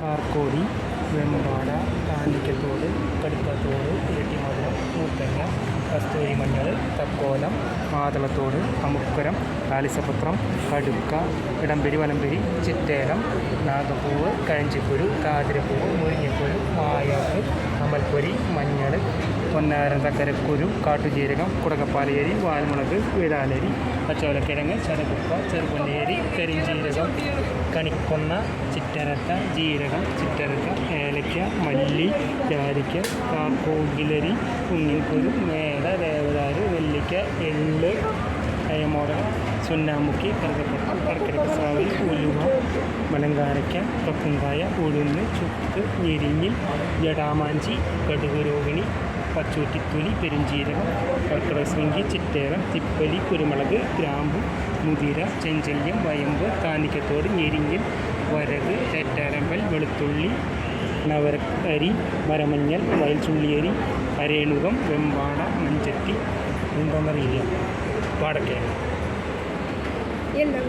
കാർക്കോടി വെമ്പാട കാഞ്ഞിക്കത്തോട് കടുക്കത്തോട് ഇരട്ടിമധുരം മൂത്തങ്ങ കസ്തൂരി മഞ്ഞൾ തക്കോലം മാതളത്തോട് അമുക്കരം കാലിസപത്രം കടുക്ക ഇടംപെരി വലംപെരി ചിറ്റേലം നാഗപ്പൂവ് കഴഞ്ചിപ്പുഴു കാതിരപ്പൂവ് മുരിങ്ങപ്പുരു മായാപ്പ് അമൽപ്പൊരി മഞ്ഞൾ പൊന്നാരം തക്കരക്കുരു കാട്ടുജീരകം കുടകപ്പാലേരി വാൽമുളക് വിടാലരി പച്ചവലക്കിഴങ്ങ് ചരകുപ്പ ചെറുപൊന്നേരി കരിഞ്ചീരകം കണിക്കൊന്ന ചിറ്റരക്ക ജീരകം ചിറ്റരക്ക ഏലയ്ക്ക മല്ലി ജാതിക്ക കാക്കോകിലരി കുഞ്ഞിക്കുരു മേട ദേവദാര് നെല്ലിക്ക എള്ള് അയമോടകം ചുന്നാമുക്കി കറുകപ്പട്ട കർക്കിടക ഉലുവ മലങ്കാരയ്ക്ക കക്കുങ്കായ ഉഴുന്ന് ചുക്ക് ഞെരിഞ്ഞിൽ ജടാമാഞ്ചി കടുകുരോഹിണി പച്ചൂറ്റിത്തുലി പെരുംജീരകം കർക്കിടശൃംഗി ചിറ്റേറം തിപ്പലി കുരുമുളക് ഗ്രാമ്പു മുതിര ചെഞ്ചല്യം വയമ്പ് കാനിക്കത്തോട് ഞെരിഞ്ഞിൽ വരക് തെറ്റാരമ്പൽ വെളുത്തുള്ളി നവരക്കരി മരമഞ്ഞൾ വയൽച്ചുള്ളിയരി അരേണുകം വെമ്പാട മഞ്ചത്തി എന്താണെന്നറിയില്ല വാടക്കയാണ് എന്താ